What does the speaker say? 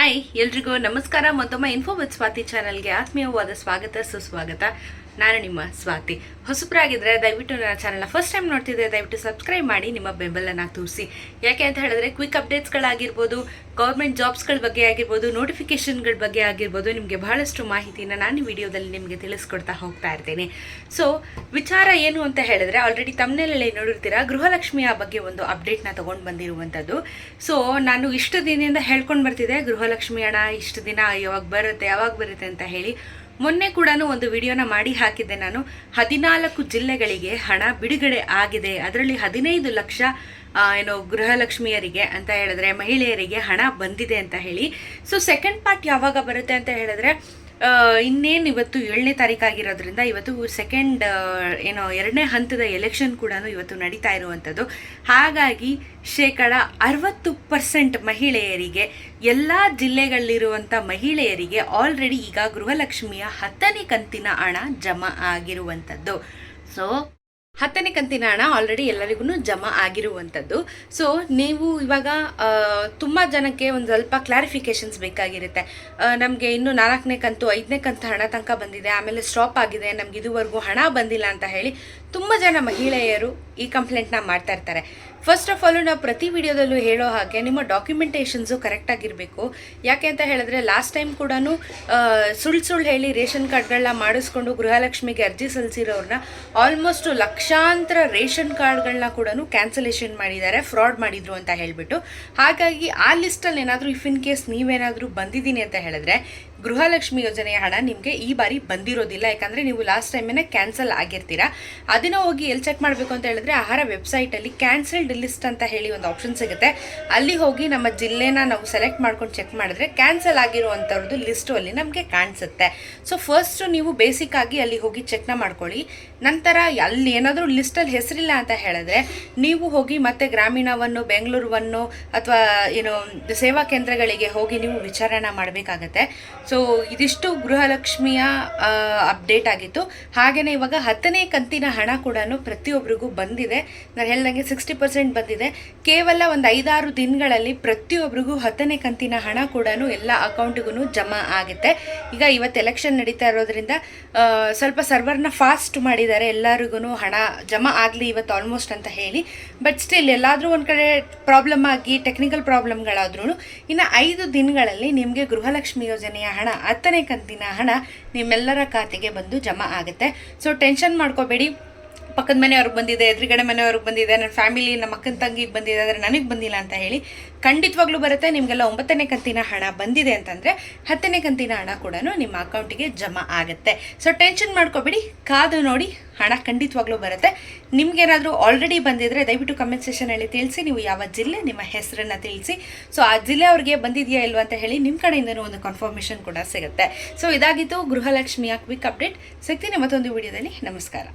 Hi ಎಲ್ರಿಗೂ ನಮಸ್ಕಾರ. ಮತ್ತೊಮ್ಮೆ ಇನ್ಫೋ ವಿತ್ ಸ್ವಾತಿ ಚಾನಲ್ಗೆ ಆತ್ಮೀಯವಾದ ಸ್ವಾಗತ ಸುಸ್ವಾಗತ. ನಾನು ನಿಮ್ಮ ಸ್ವಾತಿ. ಹೊಸಬರಾಗಿದ್ದರೆ ದಯವಿಟ್ಟು ನನ್ನ ಚಾನಲ್ನ ಫಸ್ಟ್ ಟೈಮ್ ನೋಡ್ತಿದ್ರೆ ದಯವಿಟ್ಟು ಸಬ್ಸ್ಕ್ರೈಬ್ ಮಾಡಿ, ನಿಮ್ಮ ಬೆಂಬಲನ ತೋರಿಸಿ. ಯಾಕೆ ಅಂತ ಹೇಳಿದ್ರೆ ಕ್ವಿಕ್ ಅಪ್ಡೇಟ್ಸ್ಗಳಾಗಿರ್ಬೋದು ಗೌರ್ಮೆಂಟ್ ಜಾಬ್ಸ್ಗಳ ಬಗ್ಗೆ ಆಗಿರ್ಬೋದು ನೋಟಿಫಿಕೇಶನ್ಗಳ ಬಗ್ಗೆ ಆಗಿರ್ಬೋದು, ನಿಮಗೆ ಬಹಳಷ್ಟು ಮಾಹಿತಿನ ನಾನು ವಿಡಿಯೋದಲ್ಲಿ ನಿಮಗೆ ತಿಳಿಸ್ಕೊಡ್ತಾ ಹೋಗ್ತಾ ಇರ್ತೀನಿ. ಸೊ ವಿಚಾರ ಏನು ಅಂತ ಹೇಳಿದ್ರೆ ಆಲ್ರೆಡಿ ತಮ್ಮನೇಲಲ್ಲಿ ನೋಡಿರ್ತೀರಾ, ಗೃಹಲಕ್ಷ್ಮಿಯ ಬಗ್ಗೆ ಒಂದು ಅಪ್ಡೇಟ್ನ ತೊಗೊಂಡು ಬಂದಿರುವಂಥದ್ದು ಸೊ ನಾನು ಇಷ್ಟು ದಿನದಿಂದ ಹೇಳ್ಕೊಂಡು ಬರ್ತಿದ್ದೆ ಗೃಹಲಕ್ಷ್ಮಿ ಹಣ ಇಷ್ಟು ದಿನ ಯಾವಾಗ ಬರುತ್ತೆ ಯಾವಾಗ ಬರುತ್ತೆ ಅಂತ ಹೇಳಿ. ಮೊನ್ನೆ ಕೂಡ ಒಂದು ವಿಡಿಯೋನ ಮಾಡಿ ಹಾಕಿದ್ದೆ ನಾನು. ಹದಿನಾಲ್ಕು ಜಿಲ್ಲೆಗಳಿಗೆ ಹಣ ಬಿಡುಗಡೆ ಆಗಿದೆ. ಅದರಲ್ಲಿ ಹದಿನೈದು ಲಕ್ಷ ಏನು ಗೃಹಲಕ್ಷ್ಮಿಯರಿಗೆ ಅಂತ ಹೇಳಿದ್ರೆ, ಮಹಿಳೆಯರಿಗೆ ಹಣ ಬಂದಿದೆ ಅಂತ ಹೇಳಿ. ಸೊ ಸೆಕೆಂಡ್ ಪಾರ್ಟ್ ಯಾವಾಗ ಬರುತ್ತೆ ಅಂತ ಹೇಳಿದ್ರೆ ಇನ್ನೇನು ಇವತ್ತು ಏಳನೇ ತಾರೀಕಾಗಿರೋದ್ರಿಂದ ಇವತ್ತು ಸೆಕೆಂಡ್ ಏನೋ ಎರಡನೇ ಹಂತದ ಎಲೆಕ್ಷನ್ ಕೂಡ ಇವತ್ತು ನಡೀತಾ ಇರುವಂಥದ್ದು. ಹಾಗಾಗಿ ಶೇಕಡ ಅರವತ್ತು ಪರ್ಸೆಂಟ್ ಮಹಿಳೆಯರಿಗೆ, ಎಲ್ಲ ಜಿಲ್ಲೆಗಳಲ್ಲಿರುವಂಥ ಮಹಿಳೆಯರಿಗೆ ಆಲ್ರೆಡಿ ಈಗ ಗೃಹಲಕ್ಷ್ಮಿಯ ಹತ್ತನೇ ಕಂತಿನ ಹಣ ಜಮಾ ಆಗಿರುವಂಥದ್ದು. ಸೊ ಹತ್ತನೇ ಕಂತಿನ ಹಣ ಆಲ್ರೆಡಿ ಎಲ್ಲರಿಗೂ ಜಮಾ ಆಗಿರುವಂಥದ್ದು. ಸೊ ನೀವು ಇವಾಗ ತುಂಬ ಜನಕ್ಕೆ ಒಂದು ಸ್ವಲ್ಪ ಕ್ಲಾರಿಫಿಕೇಶನ್ಸ್ ಬೇಕಾಗಿರುತ್ತೆ. ನಮಗೆ ಇನ್ನು ನಾಲ್ಕನೇ ಕಂತು, ಐದನೇ ಕಂತು ಹಣ ತನಕ ಬಂದಿದೆ, ಆಮೇಲೆ ಸ್ಟಾಪ್ ಆಗಿದೆ, ನಮ್ಗೆ ಇದುವರೆಗೂ ಹಣ ಬಂದಿಲ್ಲ ಅಂತ ಹೇಳಿ ತುಂಬ ಜನ ಮಹಿಳೆಯರು ಈ ಕಂಪ್ಲೇಂಟ್ನ ಮಾಡ್ತಾ ಇರ್ತಾರೆ. ಫಸ್ಟ್ ಆಫ್ ಆಲ್ ನಾವು ಪ್ರತಿ ವಿಡಿಯೋದಲ್ಲೂ ಹೇಳೋ ಹಾಗೆ ನಿಮ್ಮ ಡಾಕ್ಯುಮೆಂಟೇಷನ್ಸು ಕರೆಕ್ಟಾಗಿರಬೇಕು ಯಾಕೆ ಅಂತ ಹೇಳಿದ್ರೆ ಲಾಸ್ಟ್ ಟೈಮ್ ಕೂಡ ಸುಳ್ಳು ಸುಳ್ಳು ಹೇಳಿ ರೇಷನ್ ಕಾರ್ಡ್ಗಳನ್ನ ಮಾಡಿಸ್ಕೊಂಡು ಗೃಹಲಕ್ಷ್ಮಿಗೆ ಅರ್ಜಿ ಸಲ್ಲಿಸಿರೋರನ್ನ ಆಲ್ಮೋಸ್ಟ್ ಲಕ್ಷಾಂತರ ರೇಷನ್ ಕಾರ್ಡ್ಗಳನ್ನ ಕೂಡ ಕ್ಯಾನ್ಸಲೇಷನ್ ಮಾಡಿದ್ದಾರೆ ಫ್ರಾಡ್ ಮಾಡಿದ್ರು ಅಂತ ಹೇಳಿಬಿಟ್ಟು. ಹಾಗಾಗಿ ಆ ಲಿಸ್ಟಲ್ಲಿ ಏನಾದರೂ ಇಫ್ ಇನ್ ಕೇಸ್ ನೀವೇನಾದರೂ ಬಂದಿದ್ದೀನಿ ಅಂತ ಹೇಳಿದ್ರೆ ಗೃಹಲಕ್ಷ್ಮಿ ಯೋಜನೆಯ ಹಣ ನಿಮಗೆ ಈ ಬಾರಿ ಬಂದಿರೋದಿಲ್ಲ. ಯಾಕಂದರೆ ನೀವು ಲಾಸ್ಟ್ ಟೈಮೇನೆ ಕ್ಯಾನ್ಸಲ್ ಆಗಿರ್ತೀರಾ, ಅದನ್ನು ಹೋಗಿ ಎಲ್ಲಿ ಚೆಕ್ ಮಾಡಬೇಕು ಅಂತ ಹೇಳಿದ್ರೆ ಆಹಾರ ವೆಬ್ಸೈಟಲ್ಲಿ ಕ್ಯಾನ್ಸಲ್ಡ್ ಲಿಸ್ಟ್ ಅಂತ ಹೇಳಿ ಒಂದು ಆಪ್ಷನ್ ಸಿಗುತ್ತೆ. ಅಲ್ಲಿ ಹೋಗಿ ನಮ್ಮ ಜಿಲ್ಲೆನ ನಾವು ಸೆಲೆಕ್ಟ್ ಮಾಡ್ಕೊಂಡು ಚೆಕ್ ಮಾಡಿದ್ರೆ ಕ್ಯಾನ್ಸಲ್ ಆಗಿರುವಂಥವ್ರದ್ದು ಲಿಸ್ಟು ಅಲ್ಲಿ ನಮಗೆ ಕಾಣಿಸುತ್ತೆ. ಸೊ ಫಸ್ಟು ನೀವು ಬೇಸಿಕ್ ಆಗಿ ಅಲ್ಲಿ ಹೋಗಿ ಚೆಕ್ನ ಮಾಡ್ಕೊಳ್ಳಿ. ನಂತರ ಅಲ್ಲಿ ಏನಾದರೂ ಲಿಸ್ಟಲ್ಲಿ ಹೆಸರಿಲ್ಲ ಅಂತ ಹೇಳಿದ್ರೆ ನೀವು ಹೋಗಿ ಮತ್ತೆ ಗ್ರಾಮೀಣವನ್ನು ಬೆಂಗಳೂರುವನ್ನು ಅಥವಾ ಏನು ಸೇವಾ ಕೇಂದ್ರಗಳಿಗೆ ಹೋಗಿ ನೀವು ವಿಚಾರಣೆ ಮಾಡಬೇಕಾಗತ್ತೆ. ಸೊ ಇದಿಷ್ಟು ಗೃಹಲಕ್ಷ್ಮಿಯ ಅಪ್ಡೇಟ್ ಆಗಿತ್ತು. ಹಾಗೆಯೇ ಇವಾಗ ಹತ್ತನೇ ಕಂತಿನ ಹಣ ಕೂಡ ಪ್ರತಿಯೊಬ್ಬರಿಗೂ ಬಂದಿದೆ. ನಾನು ಹೇಳ್ದಂಗೆ ಸಿಕ್ಸ್ಟಿ ಪರ್ಸೆಂಟ್ ಬಂದಿದೆ. ಕೇವಲ ಒಂದು ಐದಾರು ದಿನಗಳಲ್ಲಿ ಪ್ರತಿಯೊಬ್ಬರಿಗೂ ಹತ್ತನೇ ಕಂತಿನ ಹಣ ಕೂಡ ಎಲ್ಲ ಅಕೌಂಟಿಗೂ ಜಮಾ ಆಗುತ್ತೆ. ಈಗ ಇವತ್ತು ಎಲೆಕ್ಷನ್ ನಡೀತಾ ಇರೋದ್ರಿಂದ ಸ್ವಲ್ಪ ಸರ್ವರ್ನ ಫಾಸ್ಟ್ ಮಾಡಿದ್ದಾರೆ. ಎಲ್ಲರಿಗೂ ಹಣ ಜಮಾ ಆಗಲಿ ಇವತ್ತು ಆಲ್ಮೋಸ್ಟ್ ಅಂತ ಹೇಳಿ. ಬಟ್ ಸ್ಟಿಲ್ ಎಲ್ಲಾದರೂ ಒಂದು ಕಡೆ ಪ್ರಾಬ್ಲಮ್ ಆಗಿ ಟೆಕ್ನಿಕಲ್ ಪ್ರಾಬ್ಲಮ್ಗಳಾದ್ರೂ ಇನ್ನು ಐದು ದಿನಗಳಲ್ಲಿ ನಿಮಗೆ ಗೃಹಲಕ್ಷ್ಮಿ ಯೋಜನೆಯ ಹಣ ಹತ್ತನೇ ಕಂತಿನ ಹಣ ನಿಮ್ಮೆಲ್ಲರ ಖಾತೆಗೆ ಬಂದು ಜಮಾ ಆಗುತ್ತೆ. ಸೊ ಟೆನ್ಷನ್ ಮಾಡ್ಕೋಬೇಡಿ. ಪಕ್ಕದ ಮನೆಯವ್ರಿಗೆ ಬಂದಿದೆ, ಎದುರುಗಡೆ ಮನೆಯವ್ರಿಗೆ ಬಂದಿದೆ, ನನ್ನ ಫ್ಯಾಮಿಲಿ ನಮ್ಮ ಅಕ್ಕನ ತಂಗಿಗೆ ಬಂದಿದೆ, ಆದರೆ ನನಗೆ ಬಂದಿಲ್ಲ ಅಂತ ಹೇಳಿ ಖಂಡಿತವಾಗ್ಲೂ ಬರುತ್ತೆ. ನಿಮಗೆಲ್ಲ ಒಂಬತ್ತನೇ ಕಂತಿನ ಹಣ ಬಂದಿದೆ ಅಂತಂದರೆ ಹತ್ತನೇ ಕಂತಿನ ಹಣ ಕೂಡ ನಿಮ್ಮ ಅಕೌಂಟಿಗೆ ಜಮಾ ಆಗುತ್ತೆ. ಸೊ ಟೆನ್ಷನ್ ಮಾಡ್ಕೋಬೇಡಿ, ಕಾದು ನೋಡಿ, ಹಣ ಖಂಡಿತವಾಗ್ಲೂ ಬರುತ್ತೆ. ನಿಮಗೇನಾದರೂ ಆಲ್ರೆಡಿ ಬಂದಿದ್ರೆ ದಯವಿಟ್ಟು ಕಮೆಂಟ್ ಸೆಷನಲ್ಲಿ ತಿಳಿಸಿ, ನೀವು ಯಾವ ಜಿಲ್ಲೆ, ನಿಮ್ಮ ಹೆಸರನ್ನು ತಿಳಿಸಿ. ಸೊ ಆ ಜಿಲ್ಲೆ ಅವ್ರಿಗೆ ಬಂದಿದೆಯಾ ಇಲ್ವಾ ಅಂತ ಹೇಳಿ ನಿಮ್ಮ ಕಡೆಯಿಂದನೂ ಒಂದು ಕನ್ಫರ್ಮೇಷನ್ ಕೂಡ ಸಿಗುತ್ತೆ. ಸೊ ಇದಾಗಿತ್ತು ಗೃಹಲಕ್ಷ್ಮಿಯ ಕ್ವಿಕ್ ಅಪ್ಡೇಟ್ ಸಿಗ್ತೀನಿ ಮತ್ತೊಂದು ವಿಡಿಯೋದಲ್ಲಿ ನಮಸ್ಕಾರ.